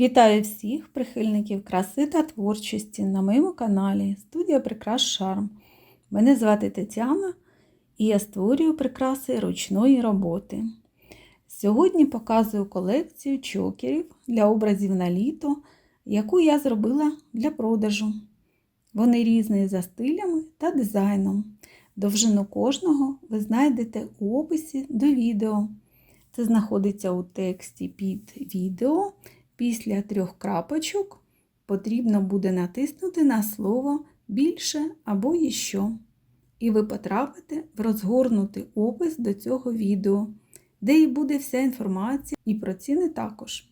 Вітаю всіх прихильників краси та творчості на моєму каналі Студія Прикрас Шарм. Мене звати Тетяна і я створюю прикраси ручної роботи. Сьогодні показую колекцію чокерів для образів на літо, яку я зробила для продажу. Вони різні за стилями та дизайном. Довжину кожного ви знайдете у описі до відео. Це знаходиться у тексті під відео. Після трьох крапочок потрібно буде натиснути на слово більше або «Іще». І ви потрапите в розгорнутий опис до цього відео, де і буде вся інформація і про ціни також.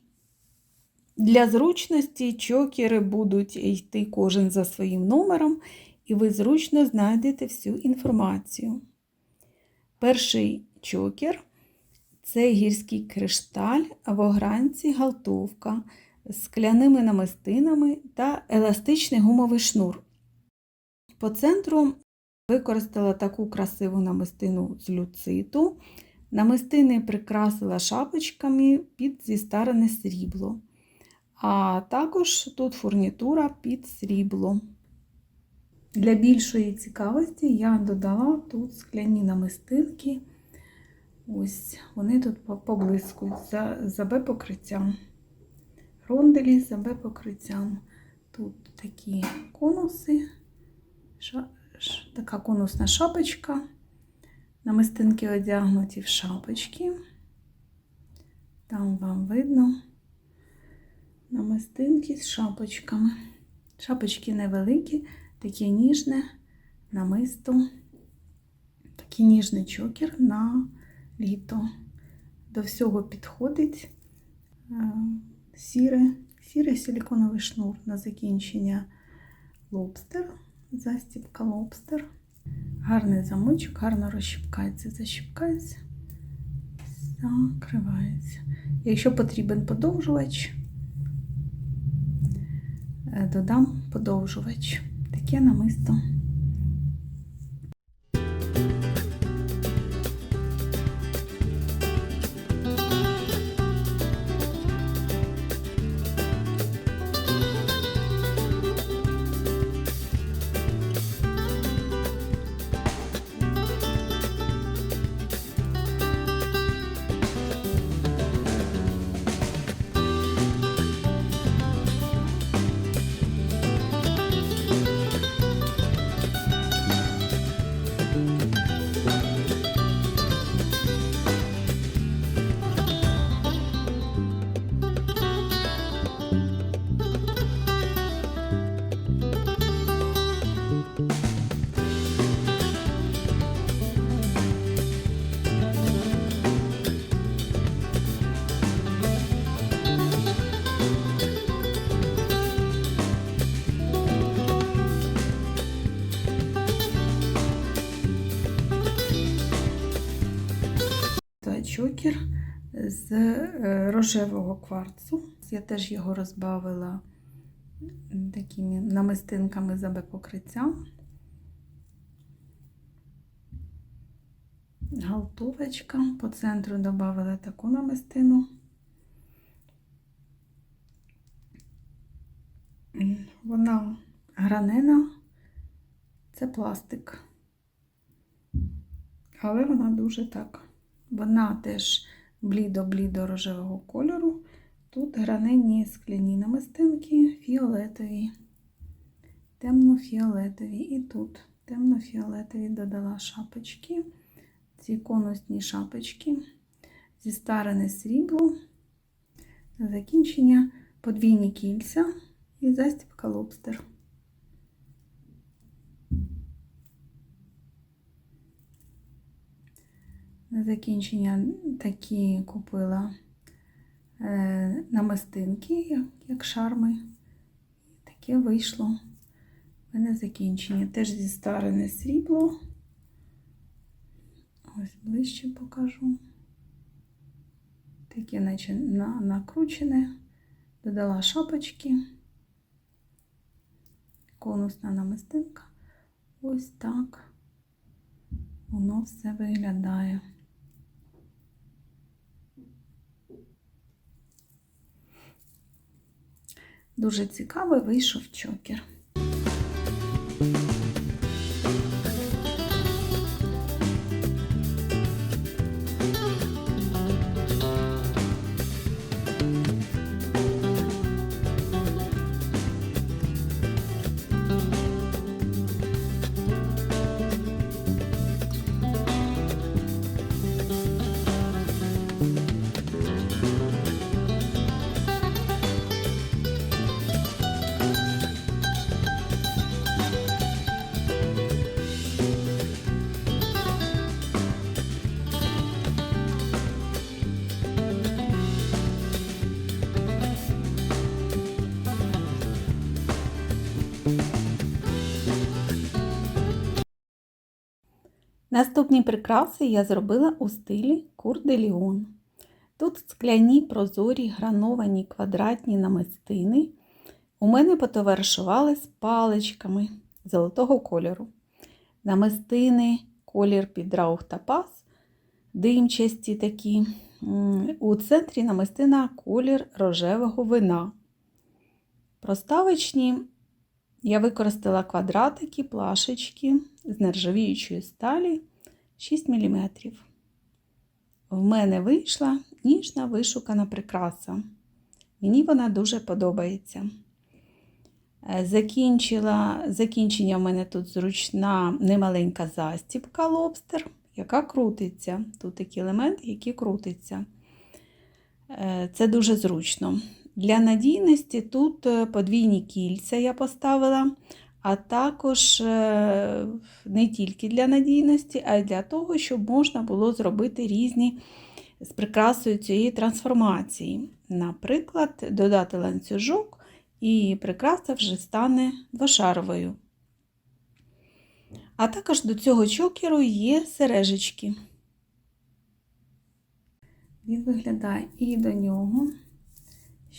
Для зручності чокери будуть йти кожен за своїм номером, і ви зручно знайдете всю інформацію. Перший чокер це гірський кришталь в огранці галтовка з скляними намистинами та еластичний гумовий шнур. По центру використала таку красиву намистину з люциту. Намистини прикрасила шапочками під зістарене срібло. А також тут фурнітура під срібло. Для більшої цікавості я додала тут скляні намистинки. Ось, вони тут поблискують за, за Б-покриттям. Ронделі за Б-покриттям. Тут такі конуси, ша, ш, така конусна шапочка. Намистинки одягнуті в шапочки. Там вам видно намистинки з шапочками. Шапочки невеликі, таке ніжне намисто, такий ніжний чокер на літо. До всього підходить сіре, сірий силіконовий шнур на закінчення лобстер, застібка лобстер. Гарний замочок, гарно розщіпкається, защіпкається, закривається. Якщо потрібен подовжувач, е, додам подовжувач. Таке намисто. Чокер з е, рожевого кварцу. Я теж його розбавила такими намистинками за покриттям. Галтовочка. По центру додала таку намистину. Вона гранена, це пластик, але вона дуже так вона теж блідо-блідо рожевого кольору. Тут граненні скляні намистинки фіолетові, темно-фіолетові. І тут темно-фіолетові додала шапочки, ці конусні шапочки, зі старене срібло, закінчення подвійні кільця і застібка лобстер. На закінчення такі купила е, намистинки, як, шарми. таке вийшло. У мене закінчення. Теж зі старене срібло. Ось ближче покажу. Таке, наче на, накручене, додала шапочки, конусна намистинка. Ось так воно все виглядає. Дуже цікавий вийшов чокер. Наступні прикраси я зробила у стилі Курделіон. Тут скляні прозорі грановані квадратні намистини. У мене потоваришували з паличками золотого кольору. Намистини, колір під раух та пас, димчасті такі. У центрі намистина колір рожевого вина. Проставочні я використала квадратики, плашечки з нержавіючої сталі 6 мм. В мене вийшла ніжна вишукана прикраса. Мені вона дуже подобається. Е, закінчила, Закінчення в мене тут зручна немаленька застібка лобстер, яка крутиться. Тут такі елементи, які крутиться. Е, це дуже зручно. Для надійності тут е, подвійні кільця я поставила, а також е, не тільки для надійності, а й для того, щоб можна було зробити різні з прикрасою цієї трансформації. Наприклад, додати ланцюжок, і прикраса вже стане двошаровою. А також до цього чокеру є сережечки. Він виглядає і до нього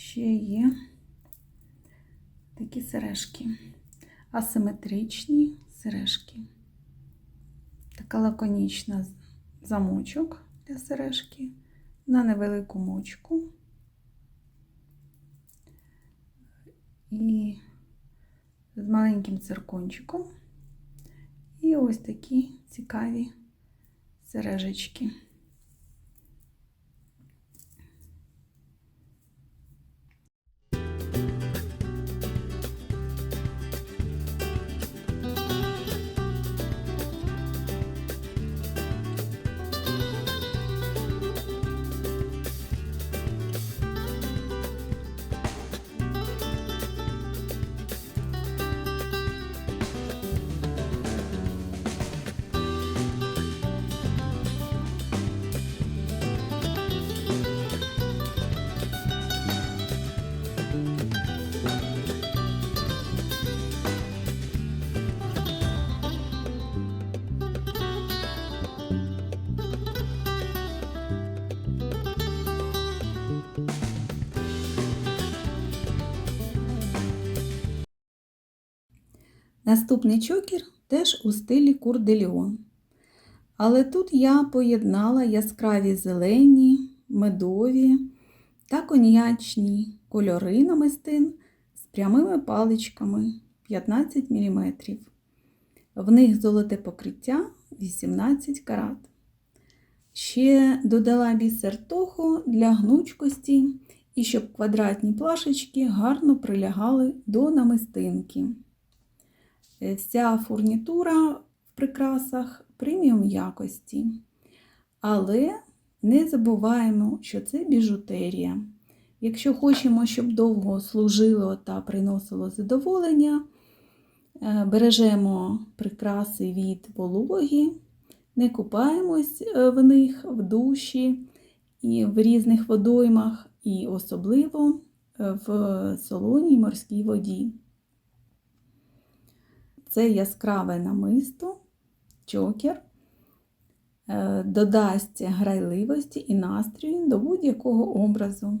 ще є такі сережки, асиметричні сережки. Така лаконічна замочок для сережки на невелику мочку. І з маленьким циркончиком. І ось такі цікаві сережечки. Наступний чокер теж у стилі курделіон. Але тут я поєднала яскраві зелені, медові та коньячні кольори намистин з прямими паличками 15 мм. В них золоте покриття 18 карат. Ще додала бісер тоху для гнучкості і щоб квадратні плашечки гарно прилягали до намистинки. Е, вся фурнітура в прикрасах преміум якості. Але не забуваємо, що це біжутерія. Якщо хочемо, щоб довго служило та приносило задоволення, е, бережемо прикраси від вологі, не купаємось е, в них в душі і в різних водоймах, і особливо в солоній морській воді. Це яскраве намисто, чокер, е, додасть грайливості і настрою до будь-якого образу.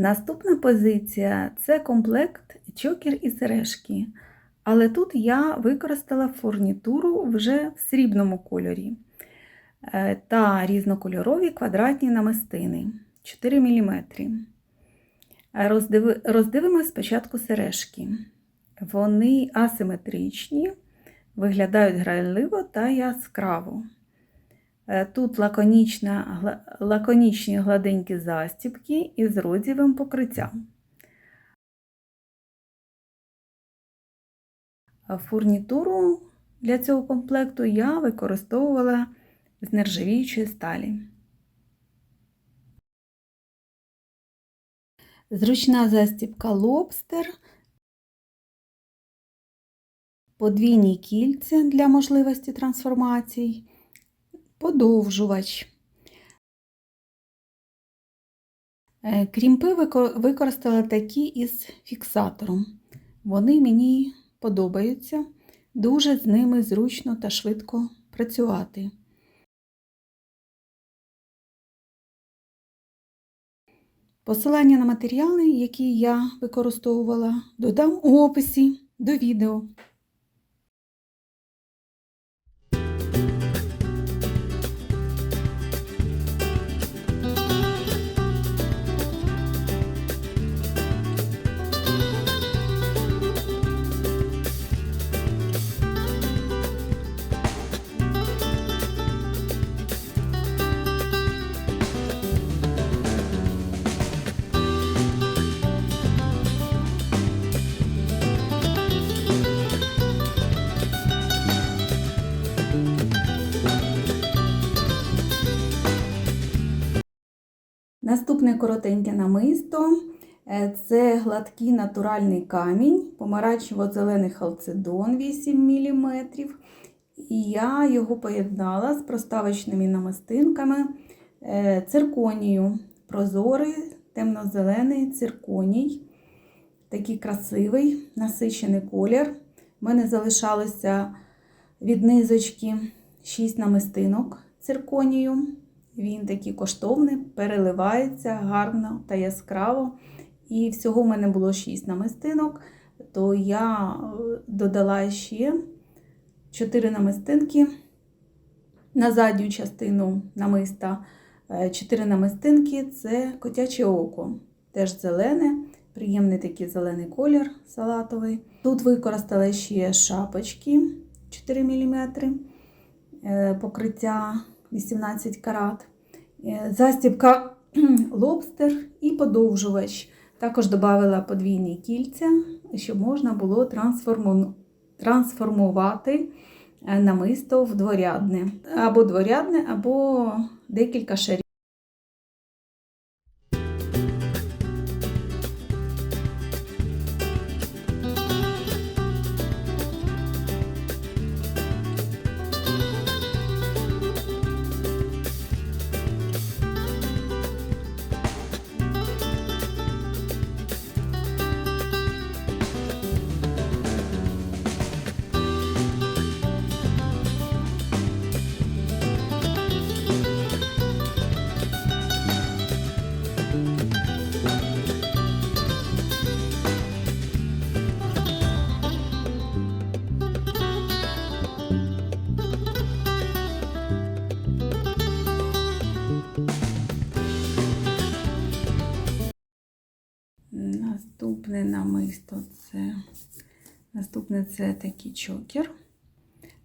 Наступна позиція це комплект чокер і сережки. Але тут я використала фурнітуру вже в срібному кольорі е, та різнокольорові квадратні намистини 4 мм. Роздиви... Роздивимось спочатку сережки. Вони асиметричні, виглядають грайливо та яскраво. Е, Тут лаконічна, лаконічні гладенькі застібки із розівим покриттям. Фурнітуру для цього комплекту я використовувала з нержавіючої сталі. Зручна застібка лобстер, подвійні кільця для можливості трансформацій, подовжувач. Е, Крімпи використала такі із фіксатором. Вони мені подобаються. Дуже з ними зручно та швидко працювати. Посилання на матеріали, які я використовувала, додам у описі до відео. Наступне коротеньке намисто е, це гладкий натуральний камінь, помаранчево-зелений халцедон 8 мм. І я його поєднала з проставочними намистинками е, цирконію. Прозорий, темно-зелений цирконій. Такий красивий, насичений колір. У мене залишалося від низочки 6 намистинок цирконію. Він такий коштовний, переливається гарно та яскраво. І всього в мене було 6 намистинок, то я е, додала ще 4 намистинки на задню частину намиста. 4 намистинки це котяче око. Теж зелене, приємний такий зелений колір салатовий. Тут використала ще шапочки 4 мм, покриття 18 карат, е, застібка лобстер і подовжувач. Також додала подвійні кільця, щоб можна було трансформу- трансформувати е, намисто в дворядне. Або дворядне, або декілька шарів. Наступне намисто це наступне це такий чокер.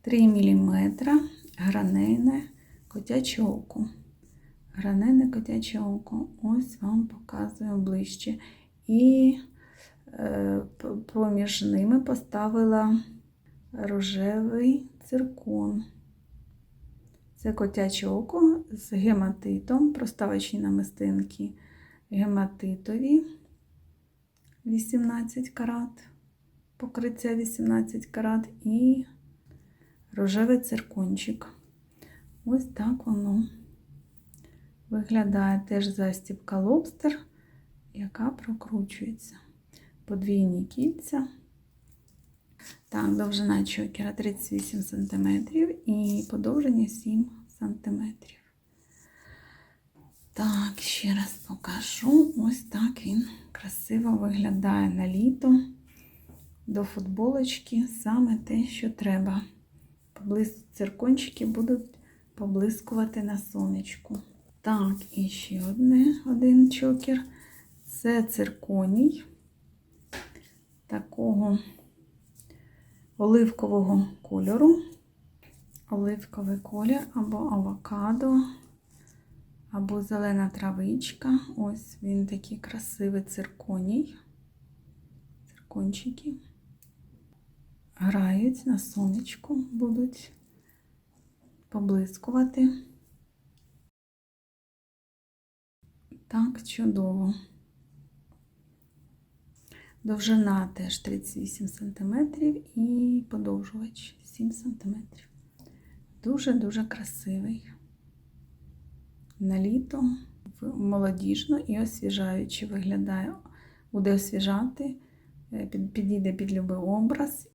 3 мм гранейне котяче око. Гранейне котяче око. Ось вам показую ближче. І е, проміж ними поставила рожевий циркон. Це котяче око з гематитом, проставочні намистинки гематитові. 18 карат, покриття 18 карат і рожевий циркончик. Ось так воно виглядає теж застібка лобстер, яка прокручується. Подвійні кільця. Так, довжина чокера 38 см і подовження 7 см. Так, ще раз покажу. Ось так він красиво виглядає на літо. До футболочки саме те, що треба. Поблизу циркончики будуть поблискувати на сонечку. Так, і ще одне, один чокер. Це цирконій такого оливкового кольору. Оливковий колір або авокадо, або зелена травичка. Ось він такий красивий цирконій. Циркончики. Грають на сонечку, будуть поблискувати. Так, чудово. Довжина теж 38 см і подовжувач 7 см. Дуже-дуже красивий. На літо молодіжно і освіжаюче виглядає. Буде освіжати, е, підійде під любий образ.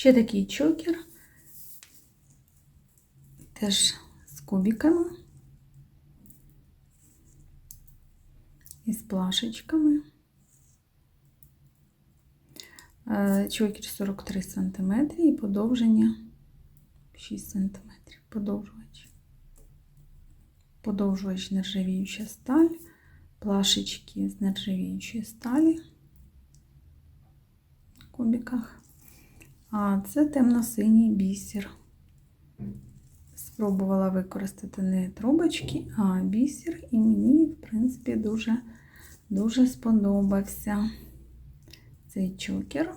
Ще такий чокер. Теж з кубиками. І з плашечками. Е, Чокер 43 см і подовження 6 см. Подовжувач. Подовжувач нержавіюча сталь, плашечки з нержавіючої сталі в кубиках. А це темно-синій бісер. Спробувала використати не трубочки, а бісер, і мені, в принципі, дуже, дуже сподобався цей чокер.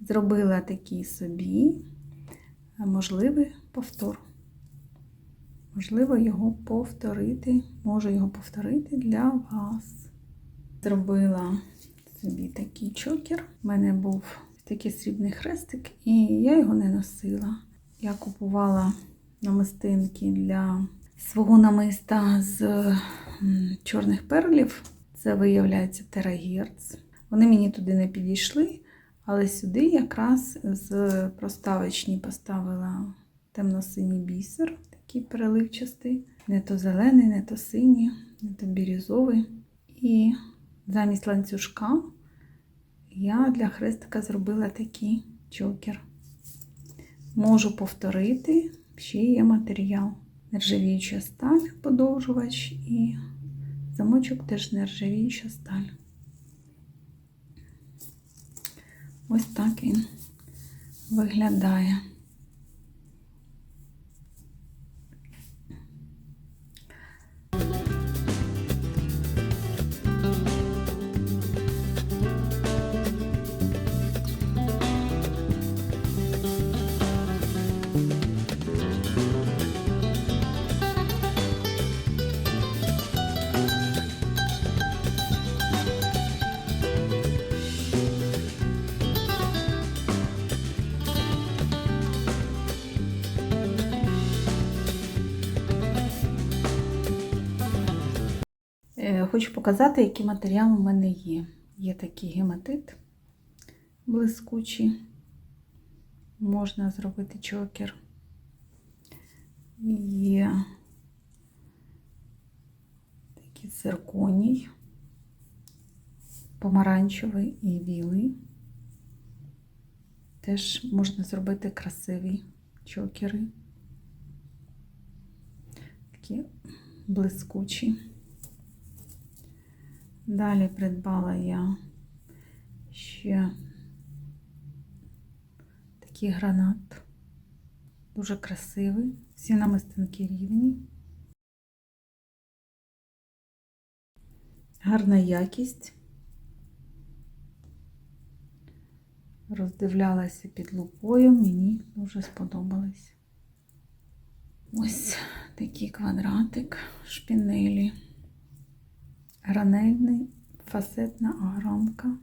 Зробила такий собі можливий повтор. Можливо, його повторити, можу його повторити для вас. Зробила собі такий чокер. У мене був такий срібний хрестик, і я його не носила. Я купувала намистинки для свого намиста з чорних перлів. Це виявляється терагерц. Вони мені туди не підійшли, але сюди якраз з проставочні поставила темно-синій бісер, такий переливчастий. Не то зелений, не то синій, не то бірюзовий. І замість ланцюжка я для хрестика зробила такий чокер. Можу повторити, ще є матеріал. Нержавіюча сталь, подовжувач і замочок теж нержавіюча сталь. Ось так він виглядає. Хочу показати, який матеріал у мене є. Є такий гематит блискучий. Можна зробити чокер. Є цирконій, помаранчевий і білий. Теж можна зробити красиві чокери. Такі блискучі. Далі придбала я ще такий гранат. Дуже красивий. Всі намистинки рівні. Гарна якість. Роздивлялася під лупою, мені дуже сподобалось. Ось такий квадратик шпінелі. Гранельний, фасетна огранка.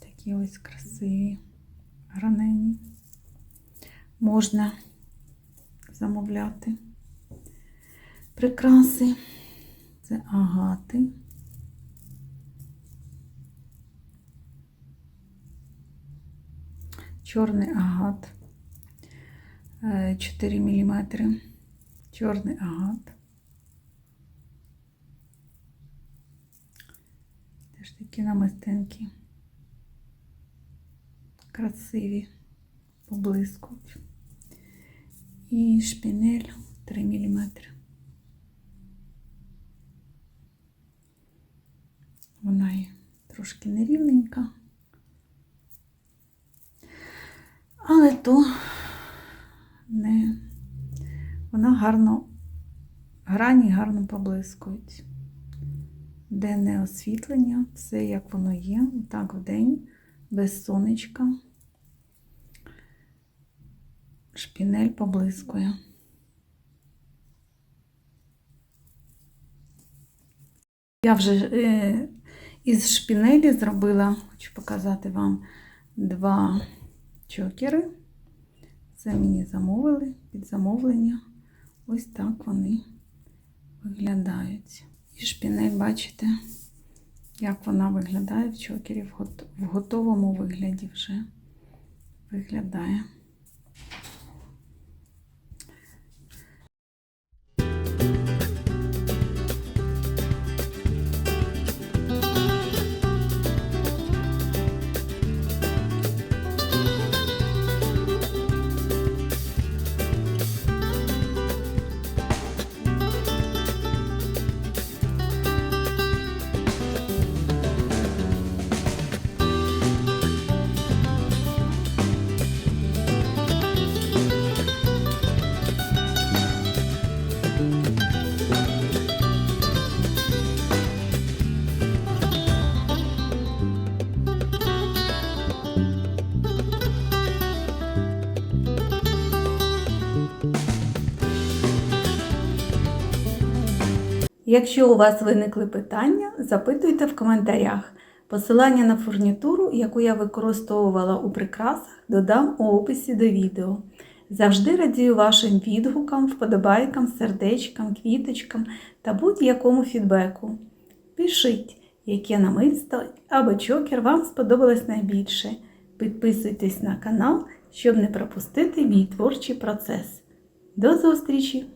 Такі ось красиві гранені. Можна замовляти прикраси. Це агати. Чорний агат. 4 мм. Чорний агат. Теж такі намистинки. Красиві, поблискують. І шпінель 3 мм. Вона є трошки нерівненька. Але то не вона гарно, грані гарно поблискують. Денне освітлення, все як воно є, так в день, без сонечка. Шпінель поблискує. Я вже е, із шпінелі зробила, хочу показати вам два чокери. Це мені замовили під замовлення. Ось так вони виглядають. І шпінель, бачите, як вона виглядає в чокері в готовому вигляді вже виглядає. Якщо у вас виникли питання, запитуйте в коментарях. Посилання на фурнітуру, яку я використовувала у прикрасах, додам у описі до відео. Завжди радію вашим відгукам, вподобайкам, сердечкам, квіточкам та будь-якому фідбеку. Пишіть, яке намисто або чокер вам сподобалось найбільше. Підписуйтесь на канал, щоб не пропустити мій творчий процес. До зустрічі!